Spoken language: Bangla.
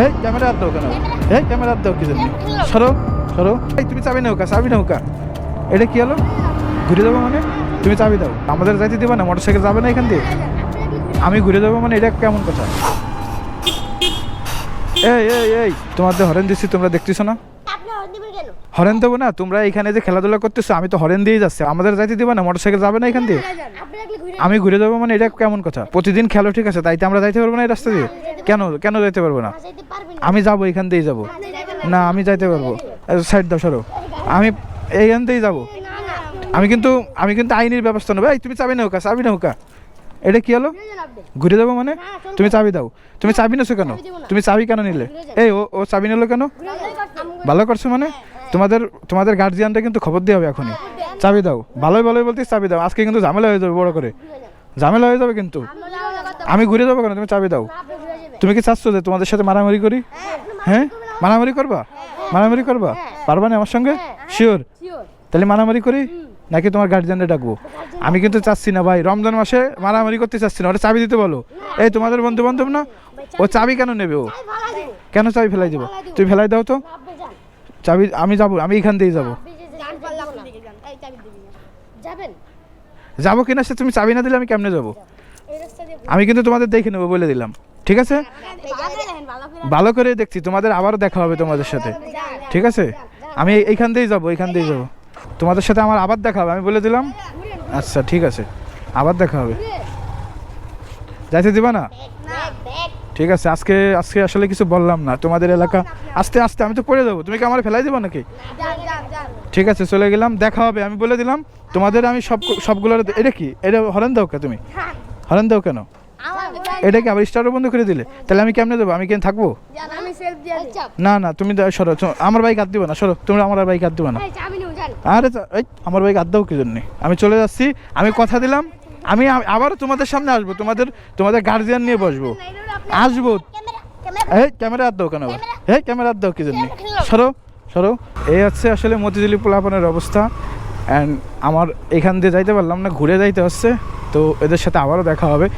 এই ক্যামেরা দাও কেন? এই ক্যামেরা দাও কি জন্য? সরো সরো। এই তুমি চাবি নৌকা চাবি নৌকা এটা কি হলো? ঘুরে যাব মানে? তুমি চাবি দাও। আমাদের যাইতে দিবা না মোটর সাইকেল যাবে না এখান দিয়ে? আমি ঘুরে যাব মানে এটা কেমন কথা? এই এই এই তোমাদের হরেন দিচ্ছি তোমরা দেখতেছো না? হর্ন দেবো না তোমরা এখানে যে খেলাধুলা করতেছো আমি তো হরেন দিয়ে যাচ্ছি। আমাদের যাইতে দিবা না মোটরসাইকেল যাবে না এখান দিয়ে? আমি ঘুরে যাব মানে এটা কেমন কথা? প্রতিদিন খেলো ঠিক আছে তাইতে আমরা যাইতে পারব না এই রাস্তা দিয়ে? কেন কেন যাইতে পারব না? আমি যাব এখান দিয়েই যাব। না আমি যাইতে পারব। সাইড দাও সরো। আমি এইখান দিয়েই যাব। না না আমি কিন্তু আমি কিন্তু আইনের ব্যবস্থা নেব। এই তুমি চাবি না হোকা চাবি নৌকা এটা কি হলো? ঘুরে যাব মানে? তুমি চাবি দাও। তুমি চাবি নেছো কেন? তুমি চাবি কেন নিলে? এই ও ও চাবি নিলো কেন? ভালো করছ মানে? তোমাদের তোমাদের গার্জিয়ানটা কিন্তু খবর দিয়ে হবে এখনই। চাবি দাও। ভালোই ভালোই বলতে চাবি দাও। আজকে কিন্তু ঝামেলা হয়ে যাবে বড় করে। ঝামেলা হয়ে যাবে কিন্তু। আমি ঘুরে যাব কেন? তুমি চাবি দাও। তুমি কি চাচ্ছ যে তোমাদের সাথে মারামারি করি? হ্যাঁ? মারামারি করবা? মারামারি করবা? পারবা না আমার সঙ্গে? শিওর তাহলে মারামারি করি? নাকি তোমার গার্জিয়ানরে ডাকবো? আমি কিন্তু চাচ্ছি না ভাই। রমজান মাসে মারামারি করতে চাচ্ছি না। ওটা চাবি দিতে বলো। এই তোমাদের বন্ধু বান্ধব না? ও চাবি কেন নেবে ও? কেন চাবি ফেলাই দেবো? তুমি ফেলাই দাও তো। চাবি আমি যাব আমি এখান দিয়েই যাব। যাব কিনা সে তুমি চাবি না দিলে আমি কেমনে যাব? আমি কিন্তু তোমাদের দেখে নেব বলে দিলাম। ঠিক আছে? ভালো করে দেখছি, তোমাদের আবারও দেখা হবে তোমাদের সাথে। ঠিক আছে? আমি এইখান দিয়েই যাব, এইখান দিয়েই যাব। তোমাদের সাথে আমার আবার দেখা হবে, আমি বলে দিলাম? আচ্ছা ঠিক আছে। আবার দেখা হবে। যাইতে দিবা না? ঠিক আছে, আজকে আজকে আসলে কিছু বললাম না। তোমাদের এলাকা, আস্তে আস্তে, আমি তো পড়ে যাব। তুমি কি আমার ফেলাই দেবো নাকি? ঠিক আছে, চলে গেলাম, দেখা হবে, আমি বলে দিলাম। তোমাদের আমি সব, সবগুলোর, এটা কি? এটা হরেন দাও কে তুমি? হরেন দাও কেন? এটা কি আবার স্টারও বন্ধ করে দিলে। তাহলে আমি কেমনে দেবো? আমি কেন থাকব? না না, তুমি সরো আমার বাইক হাত দিবা না, সরো। তুমি আমার বাইক হাত দিবা না। আরে আমার বাইক হাত দাও কি জন্যে আমি চলে যাচ্ছি, আমি কথা দিলাম, আমি আ- আবার তোমাদের সামনে আসব, তোমাদের তোমাদের গার্জিয়ান নিয়ে বসবো। আসব। এই ক্যামেরা হাত দাও কেন আবার? ক্যামেরা হাত দাও কি জন্য সরো সরো। এই হচ্ছে আসলে মতিঝিলি পোলাপানের অবস্থা। অ্যান্ড আমার এখান দিয়ে যাইতে পারলাম না, ঘুরে যাইতে হচ্ছে। তো এদের সাথে আবারও দেখা হবে।